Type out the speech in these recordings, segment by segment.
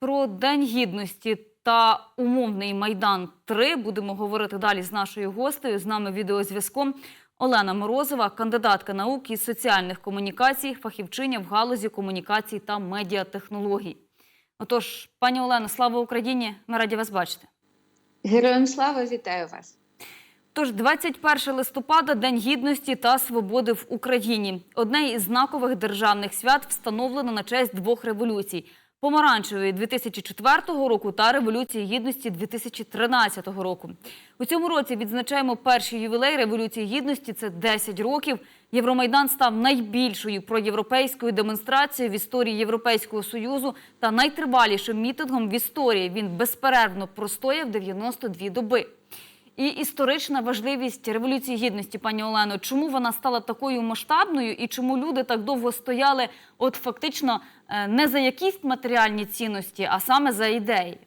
Про День гідності та умовний майдан 3 будемо говорити далі з нашою гостею. З нами відеозв'язком Олена Морозова, кандидатка наук із соціальних комунікацій, фахівчиня в галузі комунікацій та медіатехнологій. Отож, пані Олено, слава Україні! Ми раді вас бачити. Героям слава вітаю вас. Тож 21 листопада День гідності та свободи в Україні. Одне із знакових державних свят встановлено на честь двох революцій: помаранчевої 2004 року та революції гідності 2013 року. У цьому році відзначаємо перший ювілей революції гідності. Це 10 років. Євромайдан став найбільшою проєвропейською демонстрацією в історії Європейського союзу та найтривалішим мітингом в історії. Він безперервно простояв 92 доби. І історична важливість революції гідності, пані Олено, чому вона стала такою масштабною і чому люди так довго стояли, от фактично е, не за якісь матеріальні цінності, а саме за ідеї?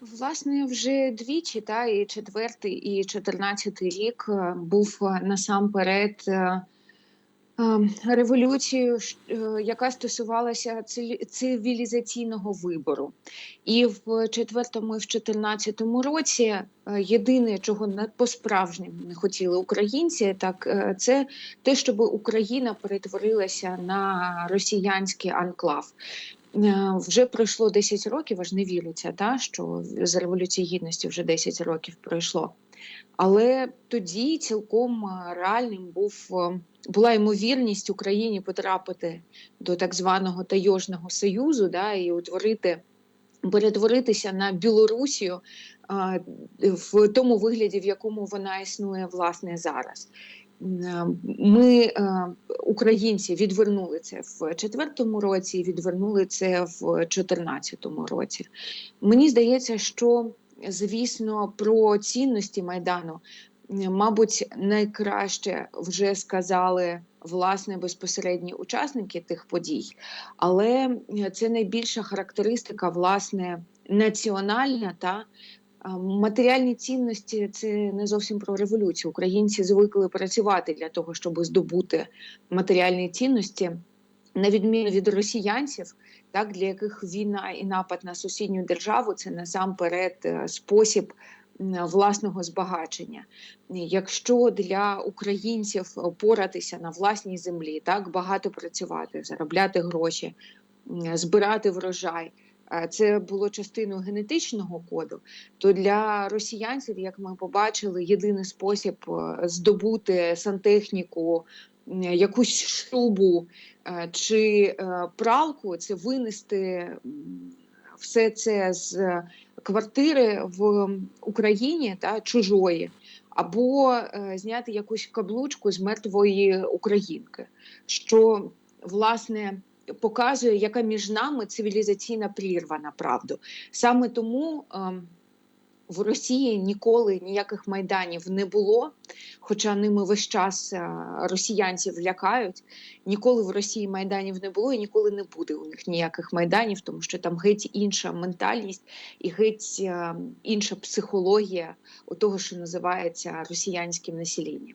Власне, вже двічі, та і четвертий, і чотирнадцятий рік е, був е, насамперед е, е, яка стосувалася цивілізаційного вибору. І в четвертому і в чотирнадцятому році е, єдине, чого не по-справжньому не хотіли українці, так е, це те, щоб Україна перетворилася на росіянський анклав. Вже пройшло 10 років, аж не віриться, та, що з Революції Гідності вже 10 років пройшло. Але тоді цілком е, реальним був, е, була ймовірність Україні потрапити до так званого Тайожного Союзу да, і утворити, перетворитися на Білорусію е, в тому вигляді, в якому вона існує власне зараз. Ми, українці, відвернули це в четвертому році, відвернули це в чотирнадцятому році. Мені здається, що звісно про цінності майдану, мабуть, найкраще вже сказали власне безпосередні учасники тих подій, але е, це найбільша характеристика, власне, національна та Матеріальні цінності це не зовсім про революцію. Українці звикли працювати для того, щоб здобути матеріальні цінності, на відміну від росіянців, так для яких війна і напад на сусідню державу це насамперед е, спосіб власного збагачення. Якщо для українців поратися на власній землі, так багато працювати, заробляти гроші, збирати врожай. е, Це було частиною генетичного коду, то для росіянців, як ми побачили, єдиний спосіб е, здобути сантехніку, якусь шубу е, чи е, пралку це винести все це з квартири в Україні та чужої, або е, зняти якусь каблучку з мертвої українки, що власне показує, яка між нами цивілізаційна прірва на правду. Саме тому ем, в Росії ніколи ніяких майданів не було, хоча ними весь час е, росіянців лякають. Ніколи в Росії майданів не було і ніколи не буде у них ніяких майданів, тому що там геть інша ментальність і геть е, інша психологія у того, що називається росіянським населенням.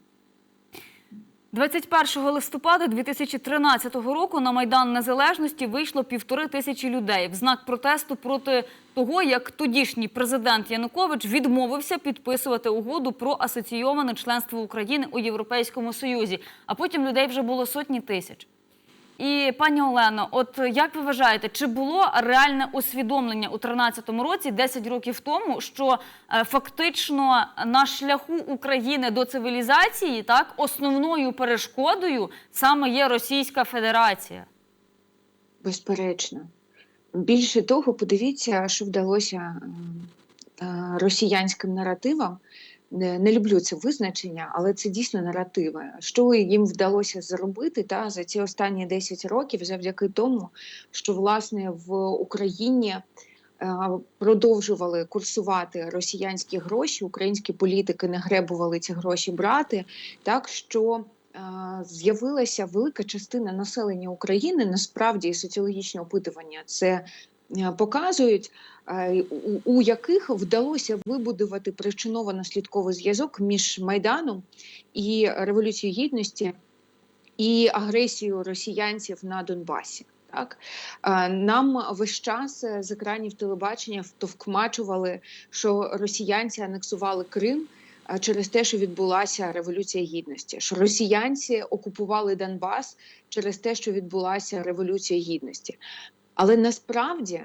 21 листопада 2013 року на Майдан Незалежності вийшло півтори тисячі людей в знак протесту проти того, як тодішній президент Янукович відмовився підписувати угоду про асоційоване членство України у Європейському Союзі. А потім людей вже було сотні тисяч. І пані Олено, от як ви вважаєте, чи було реальне усвідомлення у 2013 році, 10 років тому, що е, фактично на шляху України до цивілізації так основною перешкодою саме є Російська Федерація? Безперечно. Більше того, подивіться, що вдалося е, е, росіянським наративам. Не, люблю це визначення, але це дійсно наративи. Що їм вдалося зробити та за ці останні 10 років, завдяки тому, що власне в Україні е, продовжували курсувати росіянські гроші, українські політики не гребували ці гроші брати, так що е, з'явилася велика частина населення України. Насправді соціологічні опитування це показують, е, у, яких вдалося вибудувати причиново-наслідковий зв'язок між Майданом і Революцією Гідності і агресією росіянців на Донбасі. Так Е, нам весь час е, з екранів телебачення втовкмачували, що росіянці анексували Крим е, через те, що відбулася революція гідності, що росіянці окупували Донбас через те, що відбулася революція гідності. Але насправді.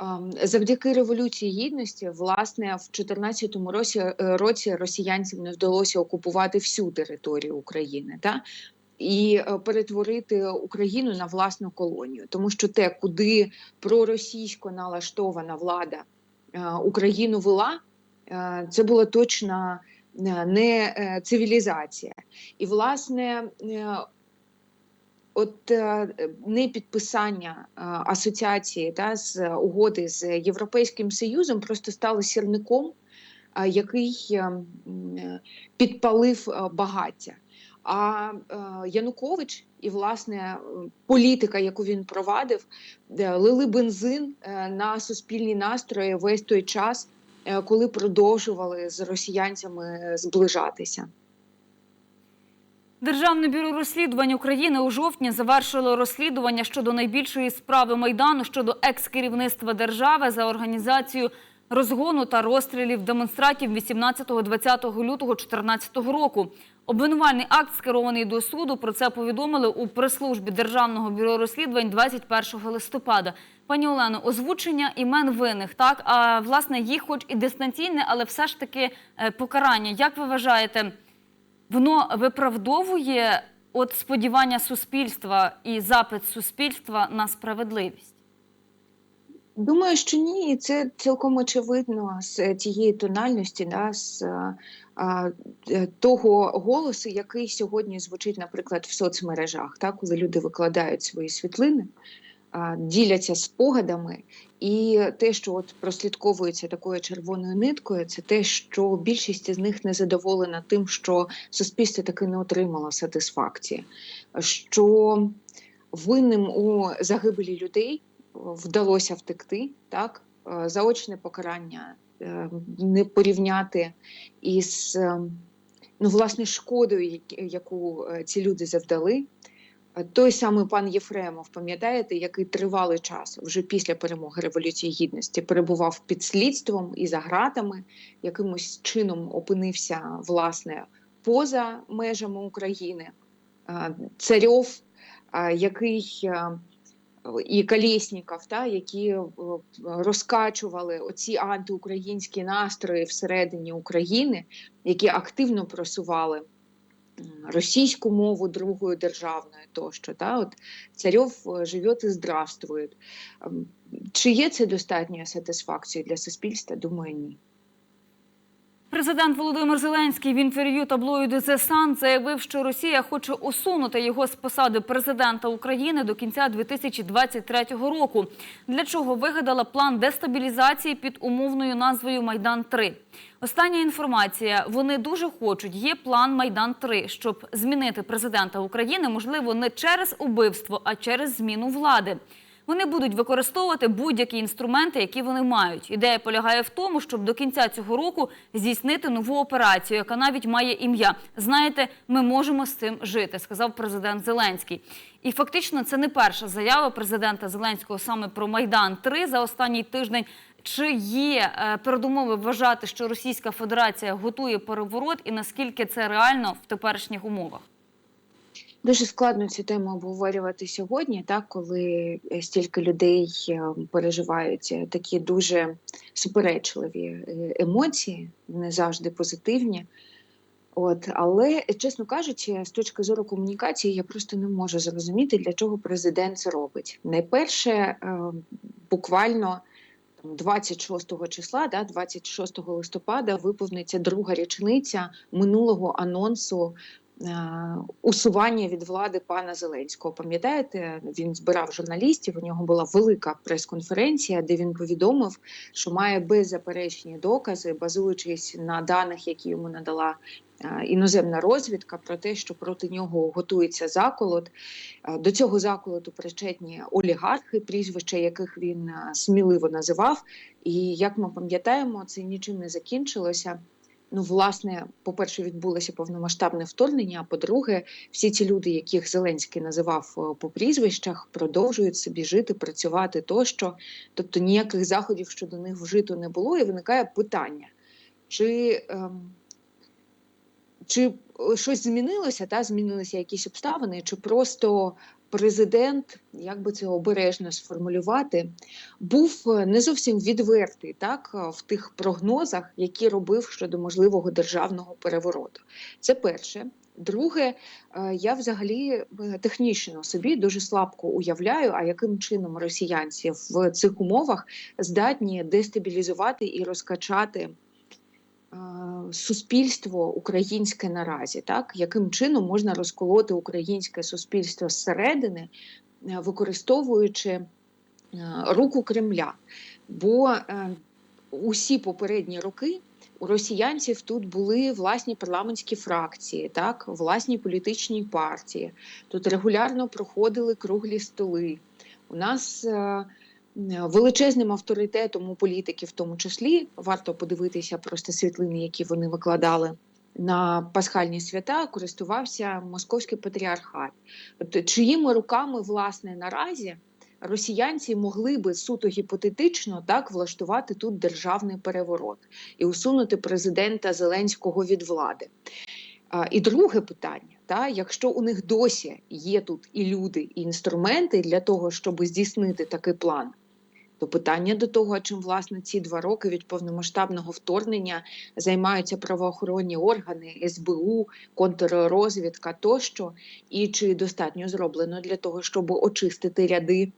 ем, Завдяки революції гідності, власне, в 2014 році, е, році росіянцям не вдалося окупувати всю територію України. Та? і е, перетворити Україну на власну колонію, тому що те, куди проросійсько налаштована влада е, Україну вела, це була точно е, не цивілізація. І, власне, от е, непідписання е, асоціації та з угоди з Європейським Союзом просто стало сірником, е, який підпалив багаття. А Янукович і власне політика, яку він провадив, лили бензин на суспільні настрої весь той час, коли продовжували з росіянцями зближатися. Державне бюро розслідувань України у жовтні завершило розслідування щодо найбільшої справи майдану щодо екс-керівництва держави за організацію розгону та розстрілів демонстратів 18-20 лютого 2014 року. Обвинувальний акт скерований до суду. Про це повідомили у прес-службі Державного бюро розслідувань 21 листопада. Пані Олено, озвучення імен винних, так а власне їх, хоч і дистанційне, але все ж таки е, покарання. Як ви вважаєте? Воно виправдовує от сподівання суспільства і запит суспільства на справедливість? Думаю, що ні, це цілком очевидно з тієї тональності, да, з а, е, того голосу, який сьогодні звучить, наприклад, в соцмережах, так, коли люди викладають свої світлини, діляться спогадами, і те, що от прослідковується такою червоною ниткою, це те, що більшість з них не задоволена тим, що суспільство таки не отримало сатисфакції, що винним у загибелі людей вдалося втекти, так? Е, заочне покарання е, не порівняти із е, ну, власне шкодою, яку е, ці люди завдали. Той самий пан Єфремов, пам'ятаєте, який тривалий час вже після перемоги Революції Гідності перебував під слідством і за ґратами, якимось чином опинився власне поза межами України. Царьов, який і Колєсніков, та, які е, розкачували оці антиукраїнські настрої всередині України, які активно просували російську мову другою державною тощо. Та, от Царьов е, живе і здравствує. Ем, Чи є це достатньою сатисфакцією для суспільства? Думаю, ні. Президент Володимир Зеленський в інтерв'ю таблоїду «The Sun» заявив, що Росія хоче усунути його з посади президента України до кінця 2023 року. Для чого вигадала план дестабілізації під умовною назвою Майдан 3 Остання інформація: вони дуже хочуть. Є план Майдан 3 щоб змінити президента України, можливо, не через убивство, а через зміну влади. Вони будуть використовувати будь-які інструменти, які вони мають. Ідея полягає в тому, щоб до кінця цього року здійснити нову операцію, яка навіть має ім'я. Знаєте, ми можемо з цим жити, сказав президент Зеленський. І фактично це не перша заява президента Зеленського саме про Майдан 3 за останній тиждень. Чи є е, передумови вважати, що Російська Федерація готує переворот, і наскільки це реально в теперішніх умовах? Дуже складно цю тему обговорювати сьогодні, так коли е, стільки людей е, переживають е, такі дуже суперечливі емоції, не завжди позитивні. От, але, чесно кажучи, з точки зору комунікації, я просто не можу зрозуміти, для чого президент це робить. Найперше, буквально там, 26 числа, да, 26 листопада, виповниться друга річниця минулого анонсу усування від влади пана Зеленського. Пам'ятаєте, він збирав журналістів. У нього була велика прес-конференція, де він повідомив, що має беззаперечні докази, базуючись на даних, які йому надала е, іноземна розвідка, про те, що проти нього готується заколот. Е, До цього заколоту причетні олігархи, прізвища яких він е, сміливо називав. І як ми пам'ятаємо, це нічим не закінчилося. Ну, власне, по-перше, відбулося повномасштабне вторгнення. А по-друге, всі ці люди, яких Зеленський називав е, по прізвищах, продовжують собі жити, працювати тощо. Тобто ніяких заходів щодо них вжито не було, і виникає питання, чи, ем, чи е, щось змінилося, та змінилися якісь обставини, чи просто президент, як би це обережно сформулювати, був е, не зовсім відвертий так, е, в тих прогнозах, які робив щодо можливого державного перевороту. Це перше. Друге, е, я взагалі технічно собі дуже слабко уявляю, а яким чином росіянці в цих умовах здатні дестабілізувати і розкачати суспільство українське наразі, так яким чином можна розколоти українське суспільство зсередини, е, використовуючи е, руку Кремля. Бо е, усі попередні роки у росіянців тут були власні парламентські фракції, так, власні політичні партії. Тут регулярно проходили круглі столи. У нас е, величезним авторитетом у політиків, в тому числі, варто подивитися просто світлини, які вони викладали. На пасхальні свята користувався московський патріархат. Тобто, чиїми руками, власне, наразі росіянці могли би суто гіпотетично так влаштувати тут державний переворот і усунути президента Зеленського від влади. А, І друге питання: та, якщо у них досі є тут і люди, і інструменти для того, щоб здійснити такий план, то питання до того, чим власне ці два роки від повномасштабного вторгнення займаються правоохоронні органи, СБУ, контррозвідка тощо, і чи достатньо зроблено для того, щоб очистити ряди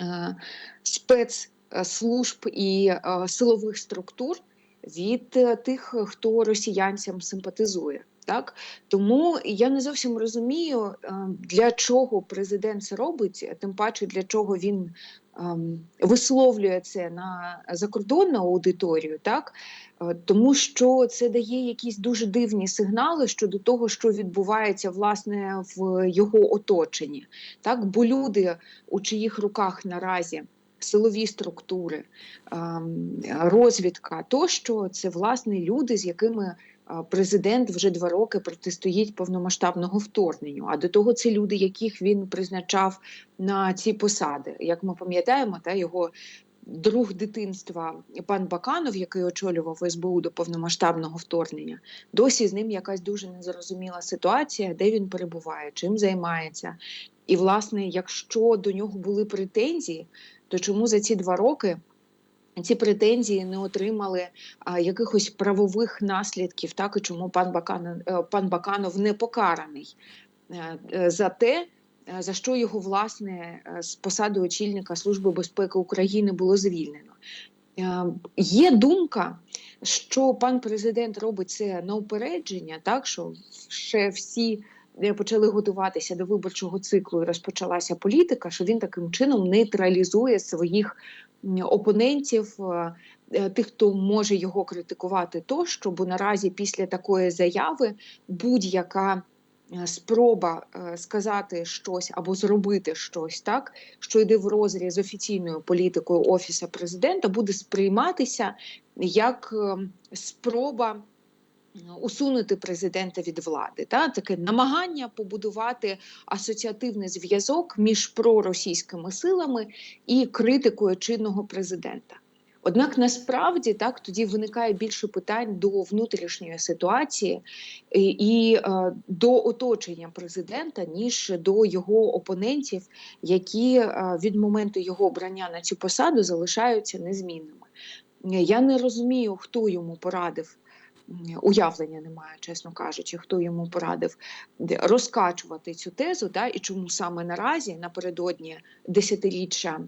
е, спецслужб і е, силових структур від е, тих, хто росіянцям симпатизує. Так тому я не зовсім розумію, е, для чого президент це робить, а тим паче для чого він ем, висловлює це на закордонну аудиторію, так Е, тому що це дає якісь дуже дивні сигнали щодо того, що відбувається власне в його оточенні. Так, бо люди, у чиїх руках наразі силові структури, ем, розвідка тощо, це власне люди, з якими е, президент вже два роки протистоїть повномасштабного вторгненню. А до того це люди, яких він призначав на ці посади. Як ми пам'ятаємо, та його друг дитинства пан Баканов, який очолював СБУ до повномасштабного вторгнення, досі з ним якась дуже незрозуміла ситуація, де він перебуває, чим займається. І, власне, якщо до нього були претензії, то чому за ці два роки ці претензії не отримали а, якихось правових наслідків, так і чому пан Баканов, е, пан Баканов не покараний е, е, за те, за що його власне з посади очільника Служби безпеки України було звільнено. Є думка, що пан президент робить це на упередження, так що ще всі почали готуватися до виборчого циклу і розпочалася політика, що він таким чином нейтралізує своїх опонентів, е, е, тих, хто може його критикувати, то щоб наразі після такої заяви будь-яка е, спроба сказати щось або зробити щось так, що йде в розріз з офіційною політикою офісу президента, буде сприйматися як е, спроба усунути президента від влади. Та? Таке намагання побудувати асоціативний зв'язок між проросійськими силами і критикою чинного президента. Однак насправді так тоді виникає більше питань до внутрішньої ситуації і, і е, до оточення президента, ніж до його опонентів, які е, від моменту його обрання на цю посаду залишаються незмінними. Я не розумію, хто йому порадив. Уявлення немає, чесно кажучи, хто йому порадив розкачувати цю тезу, да, і чому саме наразі, напередодні десятиріччя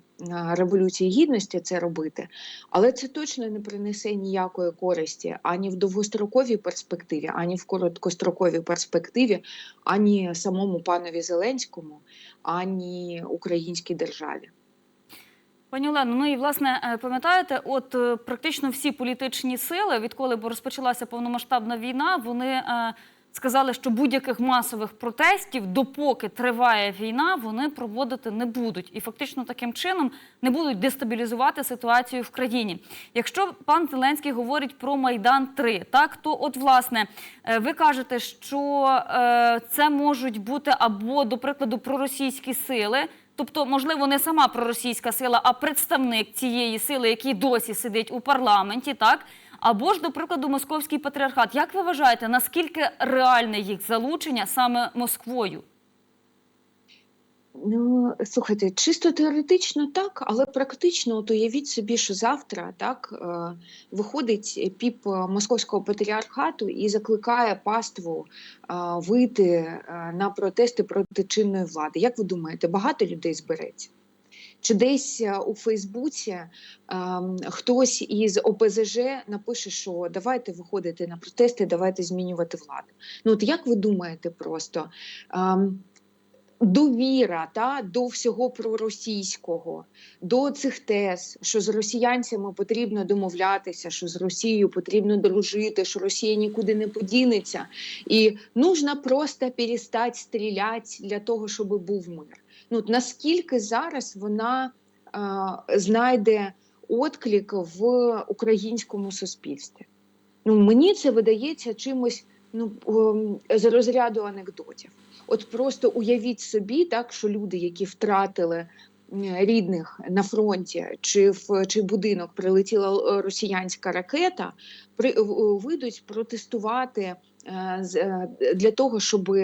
Революції Гідності, це робити. Але це точно не принесе ніякої користі ані в довгостроковій перспективі, ані в короткостроковій перспективі, ані самому панові Зеленському, ані українській державі. Пані Олено, ну і власне е, пам'ятаєте, от е, практично всі політичні сили, відколи розпочалася повномасштабна війна, вони е, сказали, що будь-яких масових протестів, допоки триває війна, вони проводити не будуть. І фактично таким чином не будуть дестабілізувати ситуацію в країні. Якщо пан Зеленський говорить про Майдан 3 так то от власне ви кажете, що це можуть бути або, до прикладу, проросійські сили. Тобто, можливо, не сама проросійська сила, а представник цієї сили, який досі сидить у парламенті, так або ж, до прикладу, московський патріархат. Як ви вважаєте, наскільки реальне їх залучення саме Москвою? Ну, слухайте, чисто теоретично так, але практично, от уявіть собі, що завтра так е, виходить піп московського патріархату і закликає паству е, вийти е, на протести проти чинної влади. Як ви думаєте, багато людей збереться? Чи десь у Фейсбуці е, хтось із ОПЗЖ напише, що давайте виходити на протести, давайте змінювати владу. Ну от як ви думаєте, просто? ем, довіра та, до всього проросійського, до цих тез, що з росіянцями потрібно домовлятися, що з Росією потрібно дружити, що Росія нікуди не подінеться, і нужно просто перестати стріляти для того, щоб був мир. Ну, наскільки зараз вона е, знайде отклик в українському суспільстві? Ну, мені це видається чимось ну, ем, з розряду анекдотів. От просто уявіть собі, так що люди, які втратили рідних на фронті, чи в чи будинок прилетіла е, росіянська ракета, при вийдуть протестувати е, е, для того, щоб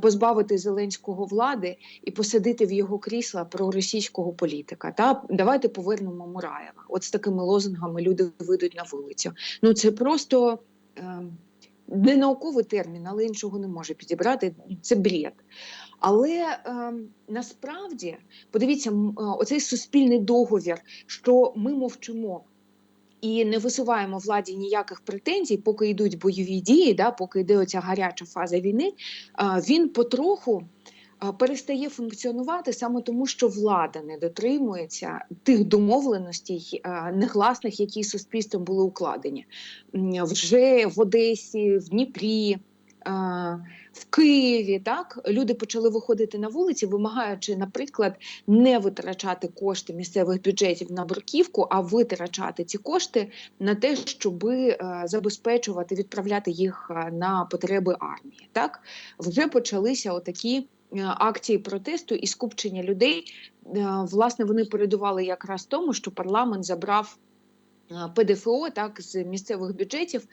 позбавити Зеленського влади і посадити в його крісла проросійського політика. Та давайте повернемо Мураєва. От з такими лозунгами люди вийдуть на вулицю. Ну це просто. Не науковий термін, але іншого не може підібрати. Це бред. Але е, насправді, подивіться, е, оцей суспільний договір, що ми мовчимо. І не висуваємо владі ніяких претензій, поки йдуть бойові дії, да, поки йде оця гаряча фаза війни, е, він потроху перестає функціонувати саме тому, що влада не дотримується тих домовленостей негласних, які суспільством були укладені вже в Одесі, в Дніпрі. В Києві так люди почали виходити на вулиці, вимагаючи, наприклад, не витрачати кошти місцевих бюджетів на бруківку, а витрачати ці кошти на те, щоб забезпечувати, відправляти їх на потреби армії. Так вже почалися отакі акції протесту і скупчення людей. Е, Власне, вони передували якраз тому, що парламент забрав. е, ПДФО так з місцевих бюджетів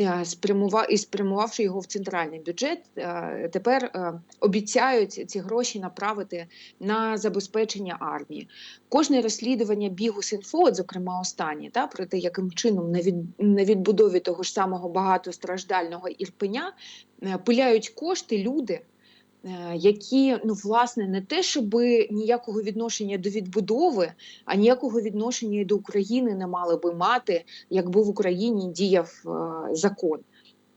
е, спрямував і спрямувавши його в центральний бюджет, е, тепер е, обіцяють ці гроші направити на забезпечення армії. Кожне розслідування бігу Синфо, от, зокрема останнє, та про те, яким чином на від на відбудові того ж самого багатостраждального Ірпеня е, пиляють кошти люди. Е, Які ну власне не те, щоб ніякого відношення до відбудови, а ніякого відношення до України не мали би мати, якби в Україні діяв е, закон.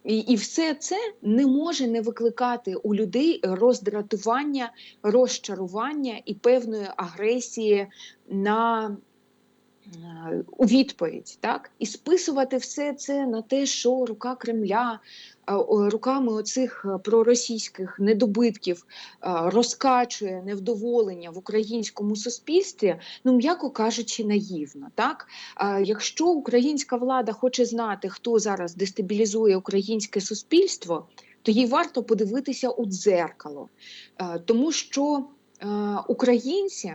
І, і все це не може не викликати у людей роздратування, розчарування і певної агресії на у відповідь, так і списувати все це на те, що рука Кремля е, руками оцих е, проросійських недобитків е, розкачує невдоволення в українському суспільстві, ну м'яко кажучи, наївно. Так якщо українська влада хоче знати, хто зараз дестабілізує українське суспільство, то їй варто подивитися у дзеркало, тому що українці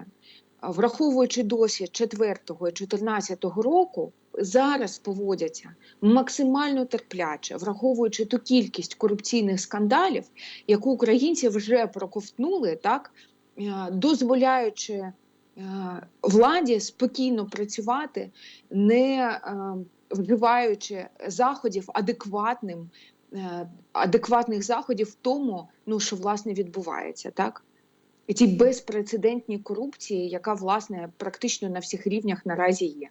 враховуючи досвід 4-го і 14-го року, зараз поводяться максимально терпляче, враховуючи ту кількість корупційних скандалів, яку українці вже проковтнули, так е, дозволяючи е, владі спокійно працювати, не е, вживаючи заходів адекватним. Адекватних заходів в тому, ну що власне відбувається, так і ті безпрецедентні корупції, яка власне практично на всіх рівнях наразі є.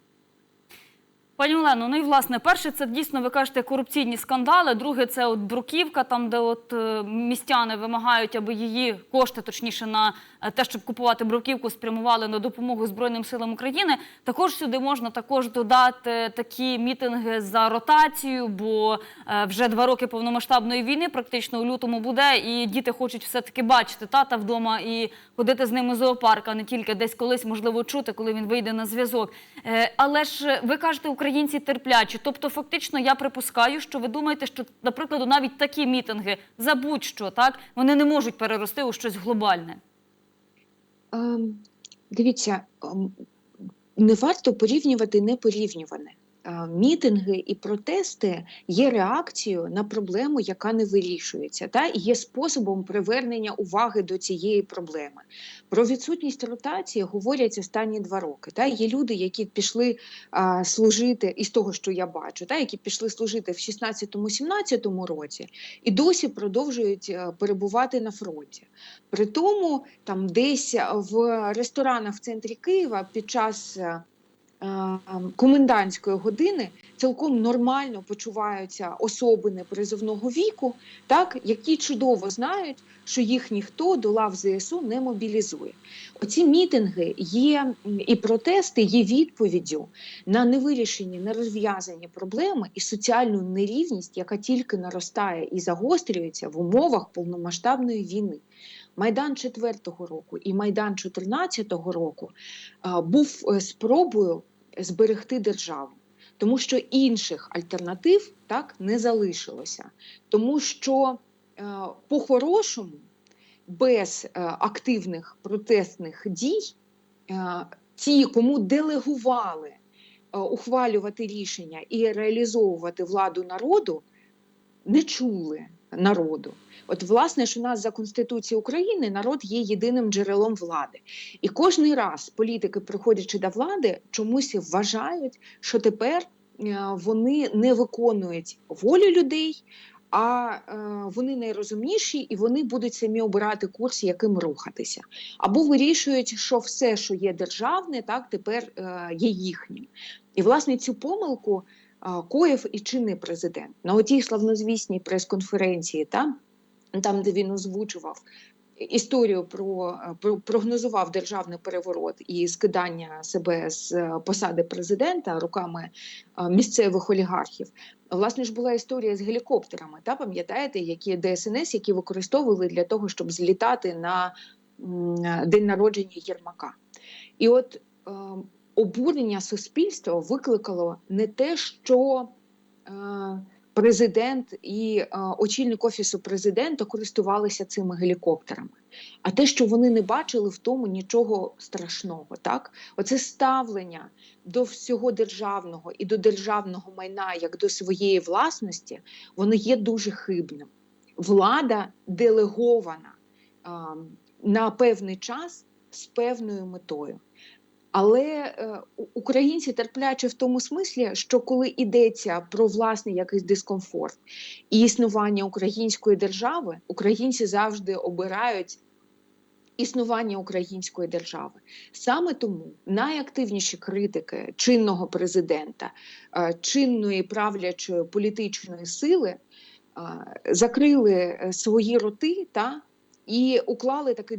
Пані Олено, ну і власне, перше, це дійсно ви кажете корупційні скандали. Друге, це от бруківка, там де от е, містяни вимагають, аби її кошти, точніше, на те, щоб купувати бруківку, спрямували на допомогу Збройним силам України. Також сюди можна також додати такі мітинги за ротацію, бо е, вже два роки повномасштабної війни, практично у лютому буде, і діти хочуть все таки бачити тата вдома і ходити з ними зоопарк, а не тільки десь колись можливо чути, коли він вийде на зв'язок. Е, Але ж е, ви кажете, українці терплячі. Тобто, фактично, я припускаю, що ви думаєте, що, наприклад, навіть такі мітинги за будь-що так вони не можуть перерости у щось глобальне. Ем, Дивіться, ем, не варто порівнювати непорівнюване. Мітинги і протести є реакцією на проблему, яка не вирішується, та є способом привернення уваги до цієї проблеми. Про відсутність ротації говорять останні два роки. Та є люди, які пішли а, служити із того, що я бачу, та які пішли служити в 16-17 році, і досі продовжують е, перебувати на фронті. При тому, там десь в ресторанах в центрі Києва під час е, комендантської години цілком нормально почуваються особи непризовного віку, так, які чудово знають, що їх ніхто до лав ЗСУ не мобілізує. Оці мітинги є і протести є відповіддю на невирішені, нерозв'язані проблеми і соціальну нерівність, яка тільки наростає і загострюється в умовах повномасштабної війни. Майдан 4-го року і Майдан 14-го року а, був е, спробою зберегти державу, тому що інших альтернатив так не залишилося. Тому що е, по-хорошому, без е, активних протестних дій, е, ті, кому делегували ухвалювати рішення і реалізовувати владу народу, не чули народу. От, власне, ж у нас за Конституцією України народ є єдиним джерелом влади. І кожний раз політики, приходячи до влади, чомусь вважають, що тепер е, вони не виконують волю людей, а е, вони найрозумніші і вони будуть самі обирати курс, яким рухатися. Або вирішують, що все, що є державне, так тепер е, є їхнім. І власне цю помилку коїв і чинний президент на отій славнозвісній прес-конференції, та, там, де він озвучував історію про, про прогнозував державний переворот і скидання себе з е, посади президента руками е, місцевих олігархів. Власне ж була історія з гелікоптерами, та пам'ятаєте, які ДСНС, які використовували для того, щоб злітати на день народження Єрмака. І от е, обурення суспільства викликало не те, що е, президент і е, очільник офісу президента користувалися цими гелікоптерами, а те, що вони не бачили в тому нічого страшного. Так, оце ставлення до всього державного і до державного майна як до своєї власності, воно є дуже хибним. Влада делегована е, на певний час з певною метою. Але е, українці терплячі в тому смислі, що коли йдеться про власний якийсь дискомфорт і існування української держави, українці завжди обирають існування української держави. Саме тому найактивніші критики чинного президента, е, чинної правлячої політичної сили е, закрили свої роти та і уклали такий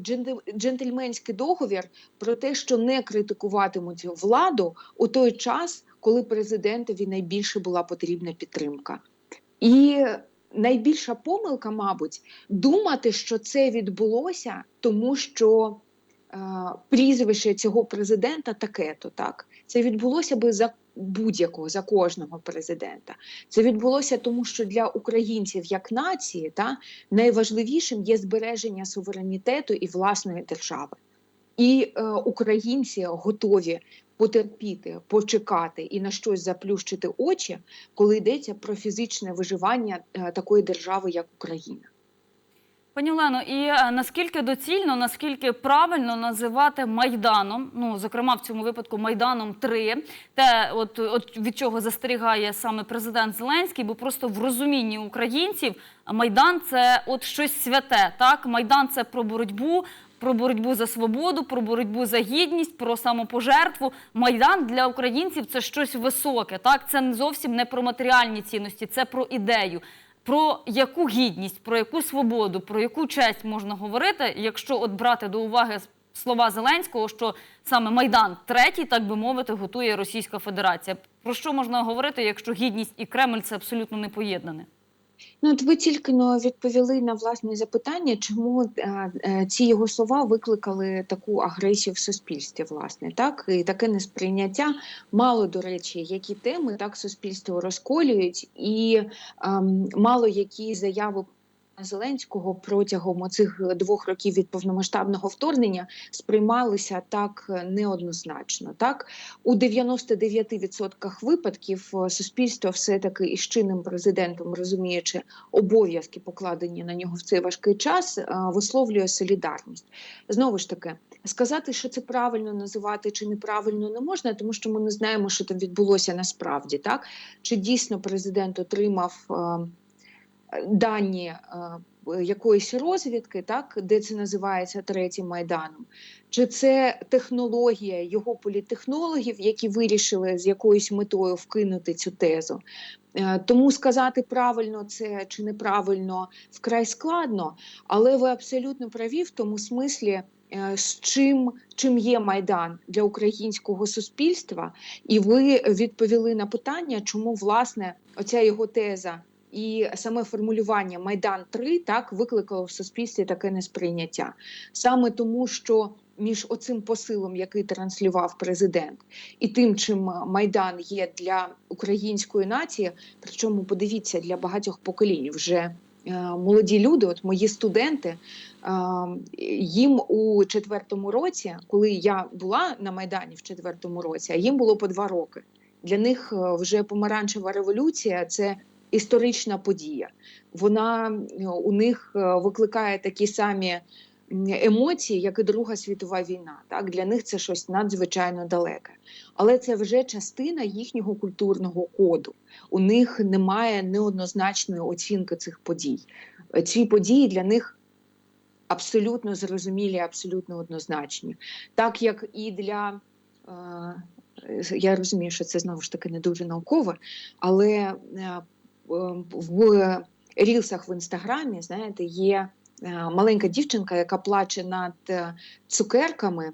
джентльменський договір про те, що не критикуватимуть владу у той час, коли президентові найбільше була потрібна підтримка. І найбільша помилка, мабуть, думати, що це відбулося, тому що е, прізвище цього президента таке-то так. Це відбулося би за будь-якого, за кожного президента. Це відбулося тому, що для українців як нації та найважливішим є збереження суверенітету і власної держави. І е, українці готові потерпіти, почекати і на щось заплющити очі, коли йдеться про фізичне виживання е, такої держави, як Україна. Пані Олено, і е, наскільки доцільно, наскільки правильно називати майданом, ну зокрема в цьому випадку майданом 3 те, от, от від чого застерігає саме президент Зеленський, бо просто в розумінні українців майдан це от щось святе. Так, майдан це про боротьбу. Про боротьбу за свободу, про боротьбу за гідність, про самопожертву. Майдан для українців це щось високе. Так, це зовсім не про матеріальні цінності, це про ідею. Про яку гідність, про яку свободу, про яку честь можна говорити, якщо от брати до уваги слова Зеленського, що саме Майдан третій, так би мовити, готує Російська Федерація. Про що можна говорити, якщо гідність і Кремль це абсолютно не поєднане? Ну, от ви тільки но відповіли на власне запитання, чому е, е, ці його слова викликали таку агресію в суспільстві, власне, так і таке несприйняття. Мало до речі, які теми так суспільство розколюють, і ем, мало які заяви. Зеленського протягом оцих двох років від повномасштабного вторгнення сприймалися так неоднозначно. Так у 99% випадків е, суспільство все таки із чинним президентом, розуміючи обов'язки, покладені на нього в цей важкий час, е, висловлює солідарність. Знову ж таки, сказати, що це правильно називати чи неправильно не можна, тому що ми не знаємо, що там відбулося насправді. Так чи дійсно президент отримав. Дані е, якоїсь розвідки, так де це називається третім майданом, чи це технологія його політтехнологів, які вирішили з якоюсь метою вкинути цю тезу. Е, Тому сказати правильно це чи неправильно вкрай складно, але ви абсолютно праві в тому смислі, е, з чим, чим є майдан для українського суспільства, і ви відповіли на питання, чому власне оця його теза. І саме формулювання Майдан 3 так викликало в суспільстві таке несприйняття. Саме тому, що між оцим посилом, який транслював президент, і тим, чим Майдан є для української нації, причому подивіться для багатьох поколінь вже е, молоді люди, от мої студенти, е, їм у четвертому році, коли я була на Майдані в четвертому році, а їм було по два роки. Для них е, вже помаранчева революція це історична подія. Вона е, у них е, викликає такі самі емоції, як і Друга світова війна. Так для них це щось надзвичайно далеке, але це вже частина їхнього культурного коду. У них немає неоднозначної оцінки цих подій. Ці події для них. Абсолютно зрозумілі, абсолютно однозначні, так як і для е, я розумію, що це знову ж таки не дуже науково, але е, в рілсах в інстаграмі, знаєте, є е, маленька дівчинка, яка плаче над е, цукерками,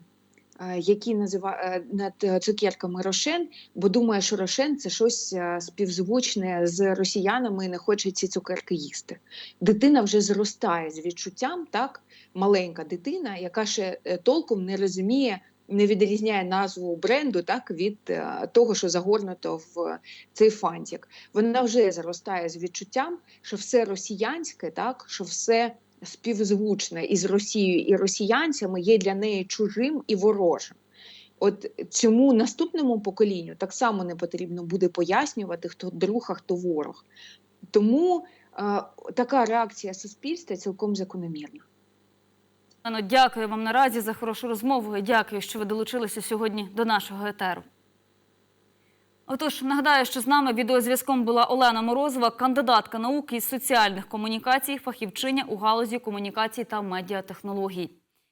е, які назива... е, над цукерками Рошен, бо думає, що Рошен це щось співзвучне з росіянами і не хоче ці цукерки їсти. Дитина вже зростає з відчуттям, так, маленька дитина, яка ще толком не розуміє. Не відрізняє назву бренду так від е, того, що загорнуто в цей фантик. Вона вже зростає з відчуттям, що все росіянське, так що все співзвучне із Росією і росіянцями є для неї чужим і ворожим. От цьому наступному поколінню так само не потрібно буде пояснювати, хто друг, а хто ворог. Тому е, така реакція суспільства цілком закономірна. Олено, дякую вам наразі за хорошу розмову і дякую, що ви долучилися сьогодні до нашого етеру. Отож, нагадаю, що з нами відеозв'язком була Олена Морозова, кандидатка наук із соціальних комунікацій, фахівчиня у галузі комунікацій та медіатехнологій.